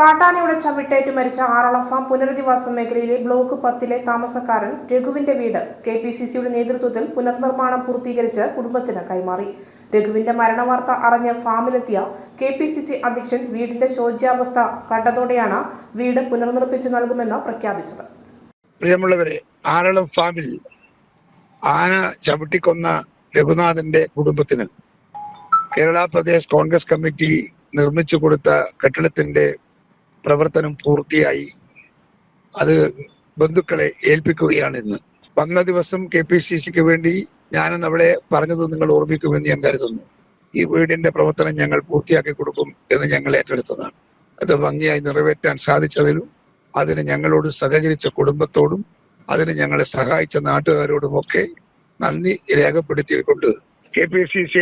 കാട്ടാനയുടെ ചവിട്ടേറ്റ് മരിച്ച ആറളം ഫാം പുനരധിവാസ മേഖലയിലെ ബ്ലോക്ക് പത്തിലെ താമസക്കാരൻ രഘുവിന്റെ വീട് കെ പി സി സിയുടെ നേതൃത്വത്തിൽ പുനർനിർമ്മാണം പൂർത്തീകരിച്ച് കുടുംബത്തിന് കൈമാറി. രഘുവിന്റെ മരണവാർത്ത അറിഞ്ഞ് ഫാമിലെത്തിയ കെ പി സി സി അധ്യക്ഷൻ വീടിന്റെ ശോച്യാവസ്ഥ കണ്ടതോടെയാണ് വീട് പുനർനിർമ്മിച്ചു നൽകുമെന്ന് പ്രഖ്യാപിച്ചത്. പ്രിയമുള്ളവരെ ആരളം ഫാമിൽ ആന ചവിട്ടിക്കൊന്ന രഘുനാഥന്റെ കുടുംബത്തിന് കേരള പ്രദേശ് കോൺഗ്രസ് കമ്മിറ്റി നിർമ്മിച്ചു കൊടുത്ത കെട്ടിടത്തിന്റെ പ്രവർത്തനം പൂർത്തിയായി. അത് ബന്ധുക്കളെ ഏൽപ്പിക്കുകയാണ് ഇന്ന്. വന്ന ദിവസം കെ പി സി സിക്ക് വേണ്ടി ഞാനെന്ന് അവിടെ പറഞ്ഞത് നിങ്ങൾ ഓർമ്മിക്കുമെന്ന് ഞാൻ കരുതുന്നു. ഈ വീടിന്റെ പ്രവർത്തനം ഞങ്ങൾ പൂർത്തിയാക്കി കൊടുക്കും എന്ന് ഞങ്ങൾ ഏറ്റെടുത്തതാണ്. അത് ഭംഗിയായി നിറവേറ്റാൻ സാധിച്ചതിലും അതിന് ഞങ്ങളോട് സഹകരിച്ച കുടുംബത്തോടും അതിന് ഞങ്ങളെ സഹായിച്ച നാട്ടുകാരോടുമൊക്കെ നന്ദി രേഖപ്പെടുത്തിക്കൊണ്ട് കെ പി സി സി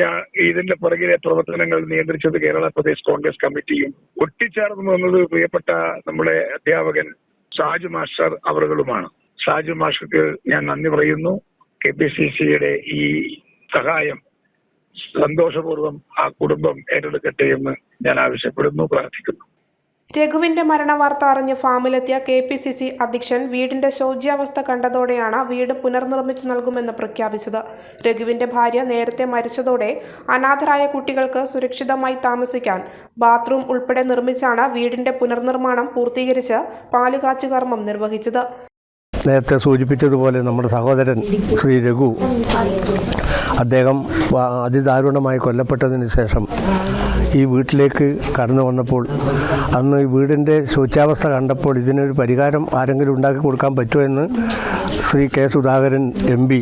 ഇതിന്റെ പുറകിലെ പ്രവർത്തനങ്ങൾ നിയന്ത്രിച്ചത് കേരള പ്രദേശ് കോൺഗ്രസ് കമ്മിറ്റിയും ഒട്ടിച്ചേർന്നു വന്നത് പ്രിയപ്പെട്ട നമ്മുടെ അധ്യാപകൻ ഷാജു മാസ്റ്റർ അവറുകളുമാണ്. ഷാജു മാസ്റ്റർക്ക് ഞാൻ നന്ദി പറയുന്നു. കെ പി സി സിയുടെ ഈ സഹായം സന്തോഷപൂർവം ആ കുടുംബം ഏറ്റെടുക്കട്ടെ എന്ന് ഞാൻ ആവശ്യപ്പെടുന്നു പ്രാർത്ഥിക്കുന്നു. രഘുവിന്റെ മരണവാർത്ത അറിഞ്ഞ് ഫാമിലെത്തിയ കെ പി സി സി അധ്യക്ഷൻ വീടിന്റെ ശോച്യാവസ്ഥ കണ്ടതോടെയാണ് വീട് പുനർനിർമ്മിച്ചു നൽകുമെന്ന് പ്രഖ്യാപിച്ചത്. രഘുവിന്റെ ഭാര്യ നേരത്തെ മരിച്ചതോടെ അനാഥരായ കുട്ടികൾക്ക് സുരക്ഷിതമായി താമസിക്കാൻ ബാത്റൂം ഉൾപ്പെടെ നിർമ്മിച്ചാണ് വീടിന്റെ പുനർനിർമ്മാണം പൂർത്തീകരിച്ച് പാലുകാച്ചു കർമ്മം നിർവഹിച്ചത്. നേരത്തെ സൂചിപ്പിച്ചതുപോലെ നമ്മുടെ സഹോദരൻ ശ്രീ രഘു അദ്ദേഹം അതിദാരുണമായി കൊല്ലപ്പെട്ടതിന് ശേഷം ഈ വീട്ടിലേക്ക് കടന്നു വന്നപ്പോൾ അന്ന് ഈ വീടിന്റെ ശോച്യാവസ്ഥ കണ്ടപ്പോൾ ഇതിനൊരു പരിഹാരം ആരെങ്കിലും ഉണ്ടാക്കി കൊടുക്കാൻ പറ്റുമോ എന്ന് Shri K Sudhakaran M P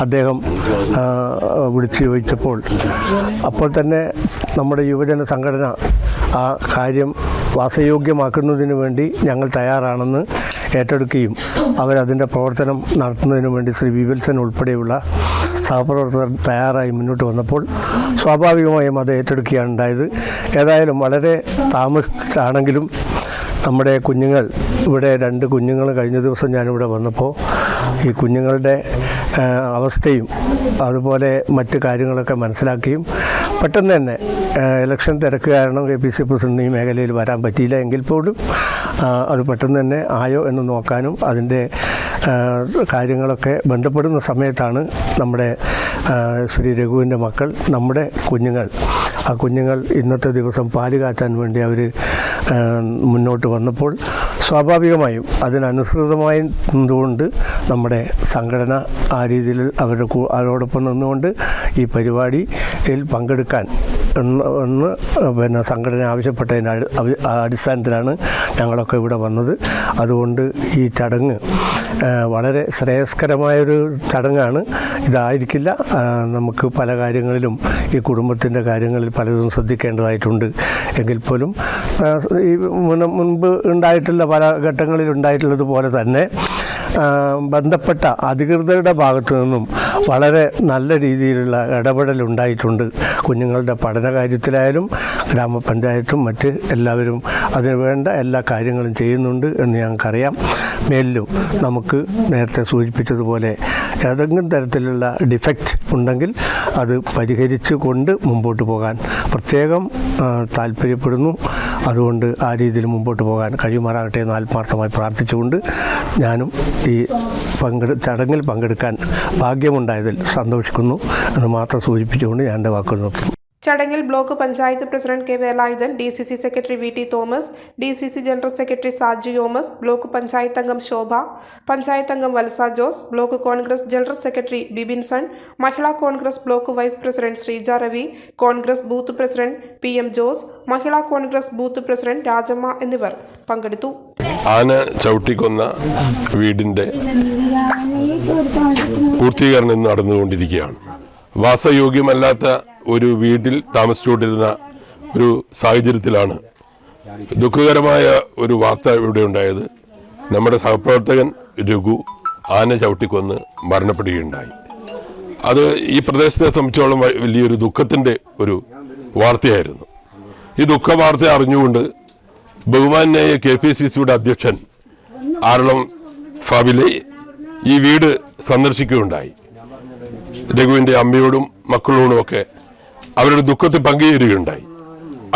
അദ്ദേഹം വിളിച്ചു ചോദിച്ചപ്പോൾ അപ്പോൾ തന്നെ നമ്മുടെ യുവജന സംഘടന ആ കാര്യം വാസയോഗ്യമാക്കുന്നതിന് വേണ്ടി ഞങ്ങൾ തയ്യാറാണെന്ന് ഏറ്റെടുക്കുകയും അവരതിന്റെ പ്രവർത്തനം നടത്തുന്നതിന് വേണ്ടി ശ്രീ വിപിൽസൻ ഉൾപ്പെടെയുള്ള സഹപ്രവർത്തകർ തയ്യാറായി മുന്നോട്ട് വന്നപ്പോൾ സ്വാഭാവികമായും അത് ഏറ്റെടുക്കുകയാണ് ഉണ്ടായത്. ഏതായാലും വളരെ താമസിച്ചാണെങ്കിലും നമ്മുടെ കുഞ്ഞുങ്ങൾ ഇവിടെ രണ്ട് കുഞ്ഞുങ്ങൾ കഴിഞ്ഞ ദിവസം ഞാനിവിടെ വന്നപ്പോൾ ഈ കുഞ്ഞുങ്ങളുടെ അവസ്ഥയും അതുപോലെ മറ്റ് കാര്യങ്ങളൊക്കെ മനസ്സിലാക്കിയും പെട്ടെന്ന് തന്നെ ഇലക്ഷൻ തിരക്ക് കാരണം കെ പി സി പ്രസിഡന്റ് ഈ മേഖലയിൽ വരാൻ പറ്റിയില്ല എങ്കിൽ പോലും അത് പെട്ടെന്ന് തന്നെ ആയോ എന്ന് നോക്കാനും അതിന്റെ കാര്യങ്ങളൊക്കെ ബന്ധപ്പെടുന്ന സമയത്താണ് നമ്മുടെ ശ്രീ രഘുവിന്റെ മക്കൾ നമ്മുടെ കുഞ്ഞുങ്ങൾ. ആ കുഞ്ഞുങ്ങൾ ഇന്നത്തെ ദിവസം പാൽ കാച്ചാൻ വേണ്ടി അവർ മുന്നോട്ട് വന്നപ്പോൾ സ്വാഭാവികമായും അതിനനുസൃതമായി നിന്നുകൊണ്ട് നമ്മുടെ സംഘടന ആ രീതിയിൽ അവരുടെ അവരോടൊപ്പം നിന്നുകൊണ്ട് ഈ പരിപാടിയിൽ പങ്കെടുക്കാൻ എന്ന് പിന്നെ സംഘടന ആവശ്യപ്പെട്ടതിന്റെ അടി- അടിസ്ഥാനത്തിലാണ് ഞങ്ങളൊക്കെ ഇവിടെ വന്നത്. അതുകൊണ്ട് ഈ ചടങ്ങ് വളരെ ശ്രേയസ്കരമായൊരു ചടങ്ങാണ്. ഇതായിരിക്കില്ല. നമുക്ക് പല കാര്യങ്ങളിലും ഈ കുടുംബത്തിന്റെ കാര്യങ്ങളിൽ പലതും ശ്രദ്ധിക്കേണ്ടതായിട്ടുണ്ട്. എങ്കിൽ പോലും ഈ മുൻപ് ഉണ്ടായിട്ടുള്ള പല ഘട്ടങ്ങളിൽ ഉണ്ടായിട്ടുള്ളതുപോലെ തന്നെ ബന്ധപ്പെട്ട അധികൃതരുടെ ഭാഗത്തു നിന്നും വളരെ നല്ല രീതിയിലുള്ള ഇടപെടൽ ഉണ്ടായിട്ടുണ്ട്. കുഞ്ഞുങ്ങളുടെ പഠന കാര്യത്തിലായാലും ഗ്രാമപഞ്ചായത്തും മറ്റ് എല്ലാവരും അതിന് വേണ്ട എല്ലാ കാര്യങ്ങളും ചെയ്യുന്നുണ്ട് എന്ന് ഞങ്ങൾക്കറിയാം. മേലിലും നമുക്ക് നേരത്തെ സൂചിപ്പിച്ചതുപോലെ ഏതെങ്കിലും തരത്തിലുള്ള ഡിഫക്റ്റ് ഉണ്ടെങ്കിൽ അത് പരിഹരിച്ചു കൊണ്ട് മുമ്പോട്ട് പോകാൻ പ്രത്യേകം താല്പര്യപ്പെടുന്നു. അതുകൊണ്ട് ആ രീതിയിൽ മുമ്പോട്ട് പോകാൻ കഴിയുമാറാകട്ടെ എന്ന് ആത്മാർത്ഥമായി പ്രാർത്ഥിച്ചുകൊണ്ട് ഞാനും ഈ പങ്കെടു ചടങ്ങിൽ പങ്കെടുക്കാൻ ഭാഗ്യമുണ്ടായതിൽ സന്തോഷിക്കുന്നു എന്ന് മാത്രം സൂചിപ്പിച്ചുകൊണ്ട് ഞാൻ എന്റെ വാക്കുകൾ നോക്കി. ചടങ്ങിൽ block panchayat president K Velayudhan D C C secretary V T Thomas D C C general secretary Saju Thomas block panchayat അംഗം ശോഭ പഞ്ചായത്ത് അംഗം Valsa Jose block Congress general secretary Bibinson Mahila Congress block vice president Sreeja Ravi Congress booth president P M Jose Mahila Congress booth president Rajamma എന്നിവർ പങ്കെടുത്തു. ആന ചവിട്ടിക്കൊന്ന വീടിന്റെ പൂർത്തീകരണം നടന്നുകൊണ്ടിരിക്കുകയാണ്. വാസയോഗ്യമല്ലാത്ത ഒരു വീട്ടിൽ താമസിച്ചുകൊണ്ടിരുന്ന ഒരു സാഹചര്യത്തിലാണ്. ദുഃഖകരമായ ഒരു വാർത്ത ഇവിടെ ഉണ്ടായത്. നമ്മുടെ സഹപ്രവർത്തകൻ രഘു ആന ചവിട്ടിക്കൊന്ന് മരണപ്പെടുകയുണ്ടായി. അത് ഈ പ്രദേശത്തെ സംബന്ധിച്ചോളം വലിയൊരു ദുഃഖത്തിന്റെ ഒരു വാർത്തയായിരുന്നു. ഈ ദുഃഖ വാർത്ത അറിഞ്ഞുകൊണ്ട് ബഹുമാനായ കെ പി സി സിയുടെ അധ്യക്ഷൻ ആറളം ഫാബിലെ ഈ വീട് സന്ദർശിക്കുകയുണ്ടായി. രഘുവിന്റെ അമ്മയോടും മക്കളോടും ഒക്കെ അവരുടെ ദുഃഖത്തിൽ പങ്കുചേരുകയുണ്ടായി.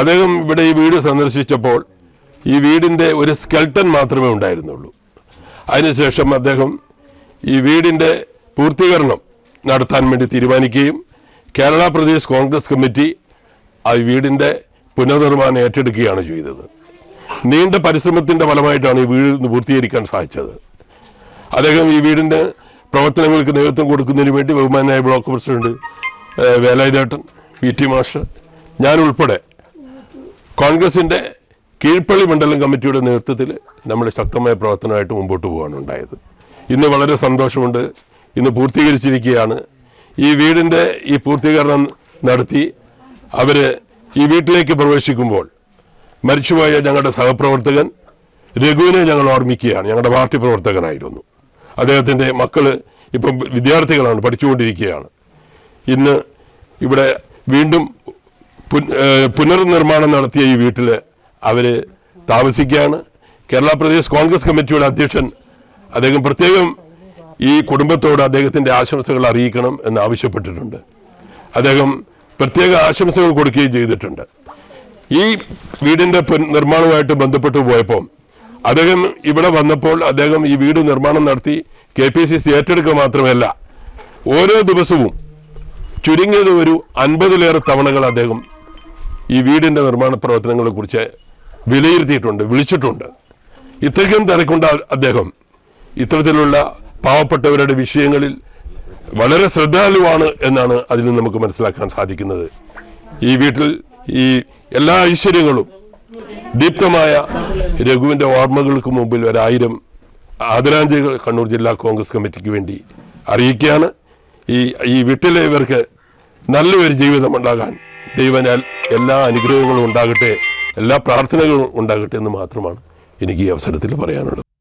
അദ്ദേഹം ഇവിടെ ഈ വീട് സന്ദർശിച്ചപ്പോൾ ഈ വീടിന്റെ ഒരു സ്കെൽട്ടൻ മാത്രമേ ഉണ്ടായിരുന്നുള്ളൂ. അതിനുശേഷം അദ്ദേഹം ഈ വീടിന്റെ പൂർത്തീകരണം നടത്താൻ വേണ്ടി തീരുമാനിക്കുകയും കേരള പ്രദേശ് കോൺഗ്രസ് കമ്മിറ്റി ആ വീടിന്റെ പുനർനിർമ്മാണം ഏറ്റെടുക്കുകയാണ് ചെയ്തത്. നീണ്ട പരിശ്രമത്തിന്റെ ഫലമായിട്ടാണ് ഈ വീട് പൂർത്തീകരിക്കാൻ സാധിച്ചത്. അദ്ദേഹം ഈ വീടിന്റെ പ്രവർത്തനങ്ങൾക്ക് നേതൃത്വം കൊടുക്കുന്നതിന് വേണ്ടി ബഹുമാനായ ബ്ലോക്ക് പ്രസിഡന്റ് വേലായുധേട്ടൻ വി ടി മാഷ് ഞാനുൾപ്പെടെ കോൺഗ്രസിന്റെ കീഴ്പ്പള്ളി മണ്ഡലം കമ്മിറ്റിയുടെ നേതൃത്വത്തിൽ നമ്മൾ ശക്തമായ പ്രവർത്തനമായിട്ട് മുമ്പോട്ട് പോകാണ് ഉണ്ടായത്. ഇന്ന് വളരെ സന്തോഷമുണ്ട്. ഇന്ന് പൂർത്തീകരിച്ചിരിക്കുകയാണ്. ഈ വീടിന്റെ ഈ പൂർത്തീകരണം നടത്തി അവർ ഈ വീട്ടിലേക്ക് പ്രവേശിക്കുമ്പോൾ മരിച്ചുപോയ ഞങ്ങളുടെ സഹപ്രവർത്തകൻ രഘുവിനെ ഞങ്ങൾ ഓർമ്മിക്കുകയാണ്. ഞങ്ങളുടെ പാർട്ടി പ്രവർത്തകനായിരുന്നു. അദ്ദേഹത്തിന്റെ മക്കൾ ഇപ്പം വിദ്യാർത്ഥികളാണ് പഠിച്ചുകൊണ്ടിരിക്കുകയാണ്. ഇന്ന് ഇവിടെ വീണ്ടും പുനർനിർമ്മാണം നടത്തിയ ഈ വീട്ടിൽ അവർ താമസിക്കുകയാണ്. കേരള പ്രദേശ് കോൺഗ്രസ് കമ്മിറ്റിയുടെ അധ്യക്ഷൻ അദ്ദേഹം പ്രത്യേകം ഈ കുടുംബത്തോട് അദ്ദേഹത്തിന്റെ ആശംസകൾ അറിയിക്കണം എന്ന് ആവശ്യപ്പെട്ടിട്ടുണ്ട്. അദ്ദേഹം പ്രത്യേക ആശംസകൾ കൊടുക്കുകയും ചെയ്തിട്ടുണ്ട്. ഈ വീടിന്റെ നിർമ്മാണവുമായിട്ട് ബന്ധപ്പെട്ട് പോയപ്പോൾ അദ്ദേഹം ഇവിടെ വന്നപ്പോൾ അദ്ദേഹം ഈ വീട് നിർമ്മാണം നടത്തി കെ പി സി സി ഏറ്റെടുക്കുക മാത്രമല്ല ഓരോ ദിവസവും ചുരുങ്ങിയത് ഒരു അൻപതിലേറെ തവണകൾ അദ്ദേഹം ഈ വീടിന്റെ നിർമ്മാണ പ്രവർത്തനങ്ങളെ കുറിച്ച് വിലയിരുത്തിയിട്ടുണ്ട് വിളിച്ചിട്ടുണ്ട്. ഇത്രയ്ക്കും തിരക്കുണ്ട അദ്ദേഹം. ഇത്തരത്തിലുള്ള പാവപ്പെട്ടവരുടെ വിഷയങ്ങളിൽ വളരെ ശ്രദ്ധാലുവാണ് എന്നാണ് അതിൽ നിന്ന് നമുക്ക് മനസ്സിലാക്കാൻ സാധിക്കുന്നത്. ഈ വീട്ടിൽ ഈ എല്ലാ ഐശ്വര്യങ്ങളും ദീപ്തമായ രഘുവിന്റെ ഓർമ്മകൾക്ക് മുമ്പിൽ ഒരായിരം ആദരാഞ്ജലികൾ കണ്ണൂർ ജില്ലാ കോൺഗ്രസ് കമ്മിറ്റിക്ക് വേണ്ടി അറിയിക്കുകയാണ്. ഈ ഈ വീട്ടിലെ ഇവർക്ക് നല്ലൊരു ജീവിതം ഉണ്ടാകാൻ ദൈവനാൽ എല്ലാ അനുഗ്രഹങ്ങളും ഉണ്ടാകട്ടെ എല്ലാ പ്രാർത്ഥനകളും ഉണ്ടാകട്ടെ എന്ന് മാത്രമാണ് എനിക്ക് ഈ അവസരത്തിൽ പറയാനുള്ളത്.